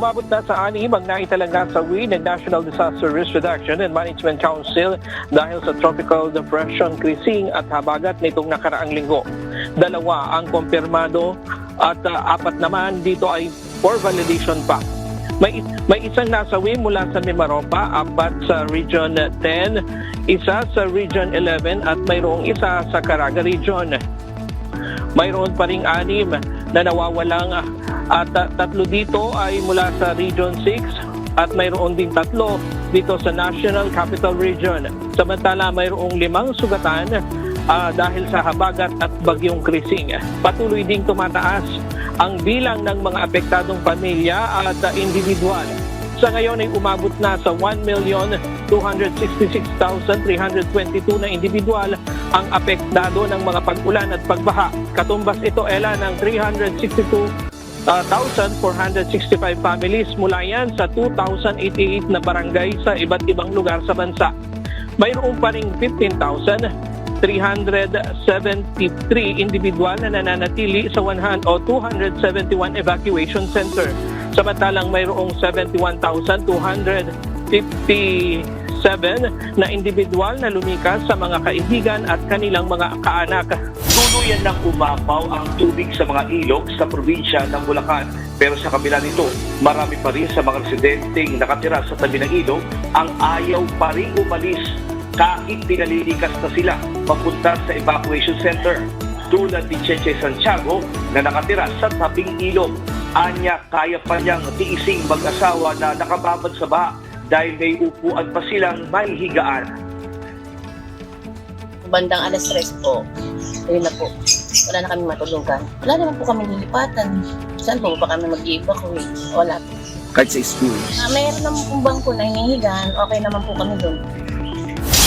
Umabot na sa anim ang naitalang nasawi ng National Disaster Risk Reduction and Management Council dahil sa Tropical Depression Krising at habagat nitong nakaraang linggo. Dalawa ang kumpirmado at ah, apat naman dito ay for validation pa. May, may isang nasawi mula sa Mimaropa, apat sa Region 10, isa sa Region 11 at mayroong isa sa Caraga Region. Mayroon pa ring anim na nawawalang at tatlo dito ay mula sa Region 6 at mayroon din tatlo dito sa National Capital Region. Samantala mayroong limang sugatan ah, dahil sa habagat at bagyong krising. Patuloy ding tumataas ang bilang ng mga apektadong pamilya at ah, individual. Sa ngayon ay umabot na sa 1,266,322 na individual ang apektado ng mga pag-ulan at pagbaha. Katumbas ito, Ella, ng 362,465 families mula yan sa 2,088 na barangay sa iba't ibang lugar sa bansa. Mayroon pa ring 15,373 individual na nananatili sa 100 o 271 evacuation center. Samantalang mayroong 71,257 na individual na lumikas sa mga kaibigan at kanilang mga kaanak. Tuluyan ng umapaw ang tubig sa mga ilog sa probinsya ng Bulacan. Pero sa kabila nito, marami pa rin sa mga residenteng nakatira sa tabi ng ilog ang ayaw pa rin umalis kahit pinalilikas na sila papunta sa evacuation center. Tulad ni Cheche Santiago na nakatira sa tabing ilog. Anya kaya pa niyang tiising mag-asawa na nakababad sa baha dahil may upuan pa silang may higaan. Bandang alas 3 po, ayun na po, wala na kami matulugan. Wala naman po kami lilipatan. Saan po ba kami mag-evacuate? Wala po. kahit sa school. Ah, mayroon naman pong bangko na hinihigan, okay naman po kami doon.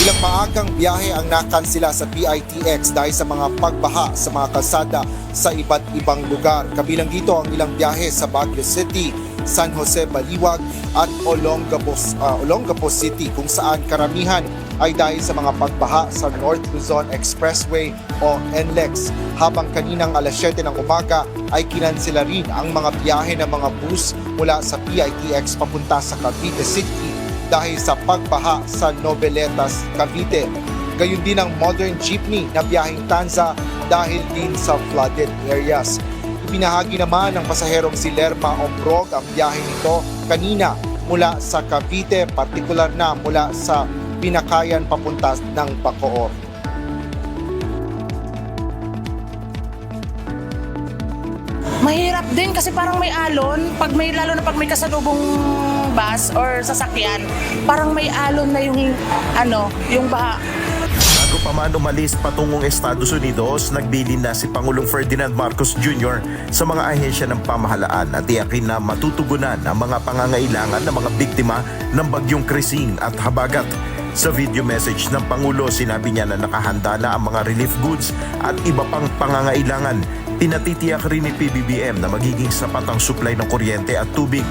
Ilang maagang biyahe ang nakansila sa PITX dahil sa mga pagbaha sa mga kalsada sa iba't ibang lugar. Kabilang dito ang ilang biyahe sa Baguio City, San Jose Baliwag at Olongapo, ah, Olongapo City kung saan karamihan ay dahil sa mga pagbaha sa North Luzon Expressway o NLEX. Habang kaninang alas 7 ng umaga ay kinansela rin ang mga biyahe ng mga bus mula sa PITX papunta sa Cavite City dahil sa pagbaha sa Noveletas, Cavite. Gayun din ang modern jeepney na biyaheng Tanza dahil din sa flooded areas. Ipinahagi naman ng pasaherong si Lerma Ombrog ang biyahe nito kanina mula sa Cavite, partikular na mula sa Pinakayan papunta ng Bacoor. Mahirap din kasi parang may alon, pag may lalo na pag may kasalubong bus or sasakyan, parang may alon na yung ano, yung baha. Bago pa man umalis patungong Estados Unidos, nagbilin na si Pangulong Ferdinand Marcos Jr. sa mga ahensya ng pamahalaan at tiyakin na matutugunan ang mga pangangailangan ng mga biktima ng bagyong Krising at Habagat. Sa video message ng Pangulo, sinabi niya na nakahanda na ang mga relief goods at iba pang pangangailangan. Pinatitiyak rin ni PBBM na magiging sapat ang supply ng kuryente at tubig.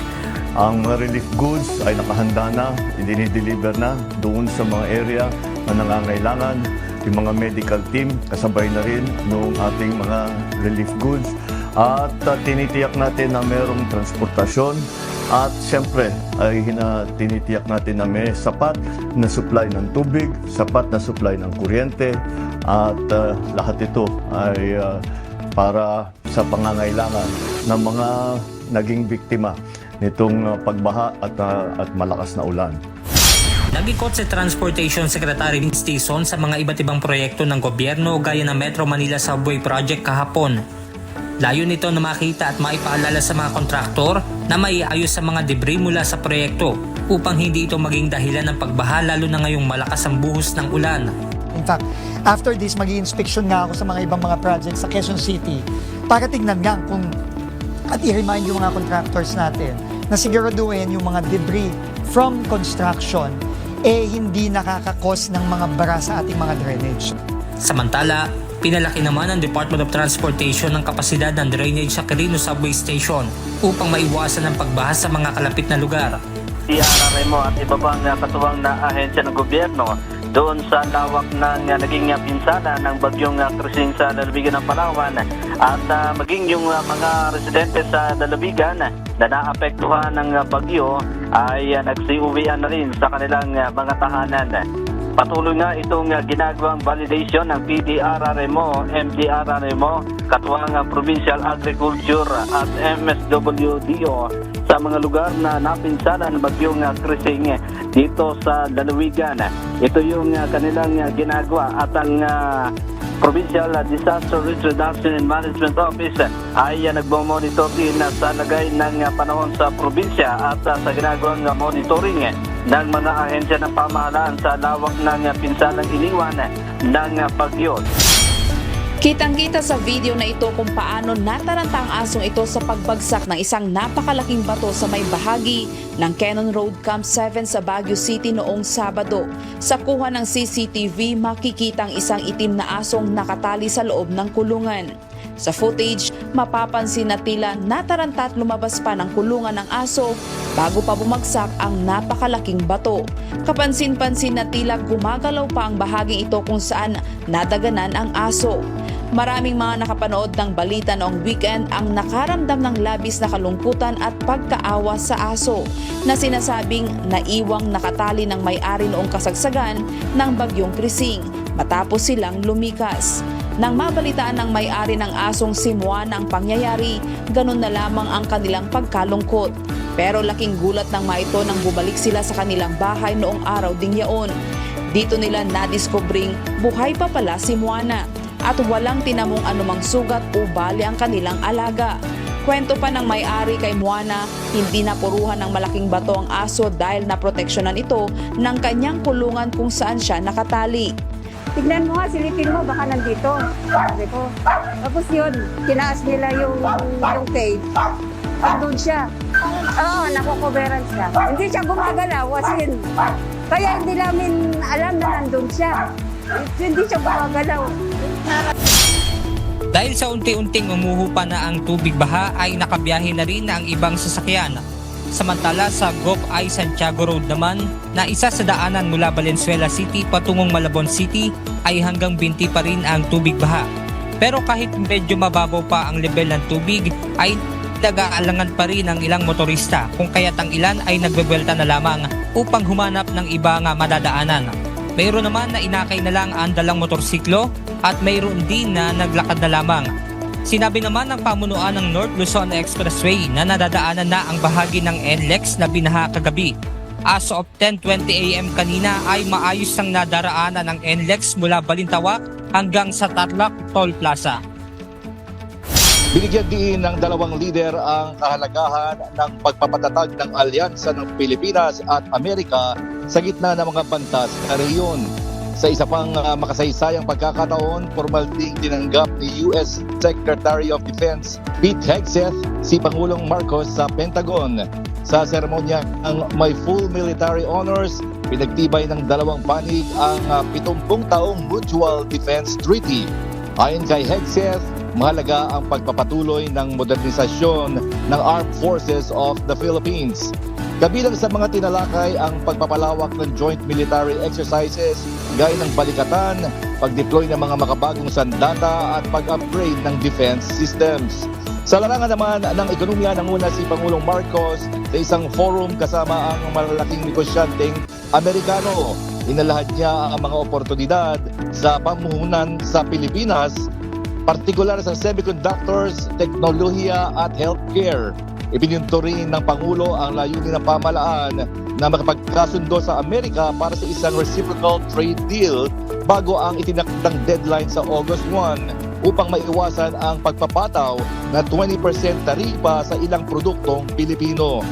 Ang mga relief goods ay nakahanda na, idinideliver na doon sa mga area na nangangailangan. Yung mga medical team, kasabay na rin noong ating mga relief goods. At uh, tinitiyak natin na mayroong transportasyon at siyempre ay hina, tinitiyak natin na may sapat na supply ng tubig, sapat na supply ng kuryente at uh, lahat ito ay uh, para sa pangangailangan ng mga naging biktima nitong uh, pagbaha at, uh, at malakas na ulan. Nagikot si Transportation Secretary Tison sa mga iba't ibang proyekto ng gobyerno gaya ng Metro Manila Subway Project kahapon. Layo nito na makita at maipaalala sa mga kontraktor na maiayos sa mga debris mula sa proyekto upang hindi ito maging dahilan ng pagbaha lalo na ngayong malakas ang buhos ng ulan. In fact, after this, mag inspection nga ako sa mga ibang mga projects sa Quezon City para tignan nga kung at i-remind yung mga contractors natin na siguraduhin yung mga debris from construction eh hindi nakakakos ng mga bara sa ating mga drainage. Samantala, pinalaki naman ng Department of Transportation ng kapasidad ng drainage sa Quirino Subway Station upang maiwasan ang pagbaha sa mga kalapit na lugar. DRRMO at iba pang katuwang na ahensya ng gobyerno doon sa lawak ng uh, naging uh, pinsala ng bagyong uh, Krising sa lalawigan ng Palawan at uh, maging yung uh, mga residente sa lalawigan na naapektuhan ng uh, bagyo ay uh, nagsiuwian na rin sa kanilang uh, mga tahanan. Patuloy nga itong uh, ginagawang validation ng PDRRMO, MDRRMO, katuwang uh, Provincial Agriculture at MSWDO sa mga lugar na napinsala ng bagyong uh, Krising dito sa lalawigan. Ito yung uh, kanilang uh, ginagawa at ang uh, Provincial Disaster Risk Reduction and Management Office ay uh, nagmo-monitor din uh, sa lagay ng uh, panahon sa probinsya at uh, sa ginagawang uh, monitoring uh, ng mga ahensya ng pamahalaan sa lawak ng pinsalang iniwan ng bagyo. Kitang-kita sa video na ito kung paano nataranta ang asong ito sa pagbagsak ng isang napakalaking bato sa may bahagi ng Cannon Road Camp 7 sa Baguio City noong Sabado. Sa kuha ng CCTV, makikita ang isang itim na asong nakatali sa loob ng kulungan. Sa footage, mapapansin na tila nataranta at lumabas pa ng kulungan ng aso bago pa bumagsak ang napakalaking bato. Kapansin-pansin na tila gumagalaw pa ang bahaging ito kung saan nadaganan ang aso. Maraming mga nakapanood ng balita noong weekend ang nakaramdam ng labis na kalungkutan at pagkaawa sa aso na sinasabing naiwang nakatali ng may-ari noong kasagsagan ng bagyong Krising matapos silang lumikas. Nang mabalitaan ng may-ari ng asong si Moana ang pangyayari, ganun na lamang ang kanilang pagkalungkot. Pero laking gulat ng maito nang bumalik sila sa kanilang bahay noong araw ding yaon. Dito nila nadiskobring buhay pa pala si Moana at walang tinamong anumang sugat o bali ang kanilang alaga. Kwento pa ng may-ari kay Moana, hindi napuruhan ng malaking bato ang aso dahil naproteksyonan ito ng kanyang kulungan kung saan siya nakatali. Tignan mo nga, silipin mo, baka nandito. Sabi ko. Tapos yun, tinaas nila yung, yung cage. Andun siya. Oo, nakukoveran siya. Hindi siya gumagalaw, as in. Kaya hindi namin alam na nandun siya. Hindi siya gumagalaw. Dahil sa unti-unting umuhupa na ang tubig baha ay nakabiyahe na rin ang ibang sasakyan. Samantala sa Gop I Santiago Road naman na isa sa daanan mula Valenzuela City patungong Malabon City ay hanggang binti pa rin ang tubig baha. Pero kahit medyo mababaw pa ang level ng tubig ay nag-aalangan pa rin ang ilang motorista kung kaya't ang ilan ay nagbebelta na lamang upang humanap ng iba nga madadaanan. Mayroon naman na inakay na lang ang dalang motorsiklo at mayroon din na naglakad na lamang. Sinabi naman ng pamunuan ng North Luzon Expressway na nadadaanan na ang bahagi ng NLEX na binaha kagabi. As of 10.20 a.m. kanina ay maayos ang nadaraanan ng NLEX mula Balintawak hanggang sa Tarlac Toll Plaza. Binigyan din ng dalawang lider ang kahalagahan ng pagpapatatag ng alyansa ng Pilipinas at Amerika sa gitna ng mga bantas na rehiyon. Sa isa pang uh, makasaysayang pagkakataon, formal ding tinanggap ni US Secretary of Defense Pete Hegseth si Pangulong Marcos sa Pentagon. Sa seremonya ng may full military honors, pinagtibay ng dalawang panig ang uh, 70 taong Mutual Defense Treaty. Ayon kay Hegseth, mahalaga ang pagpapatuloy ng modernisasyon ng Armed Forces of the Philippines. Kabilang sa mga tinalakay ang pagpapalawak ng joint military exercises gaya ng balikatan, pag-deploy ng mga makabagong sandata at pag-upgrade ng defense systems. Sa larangan naman ng ekonomiya nanguna si Pangulong Marcos sa isang forum kasama ang malalaking negosyanteng Amerikano. Inalahad niya ang mga oportunidad sa pamuhunan sa Pilipinas partikular sa semiconductors, teknolohiya at healthcare. Ibininto rin ng Pangulo ang layunin ng pamalaan na makapagkasundo sa Amerika para sa isang reciprocal trade deal bago ang itinakdang deadline sa August 1 upang maiwasan ang pagpapataw na 20% taripa sa ilang produktong Pilipino.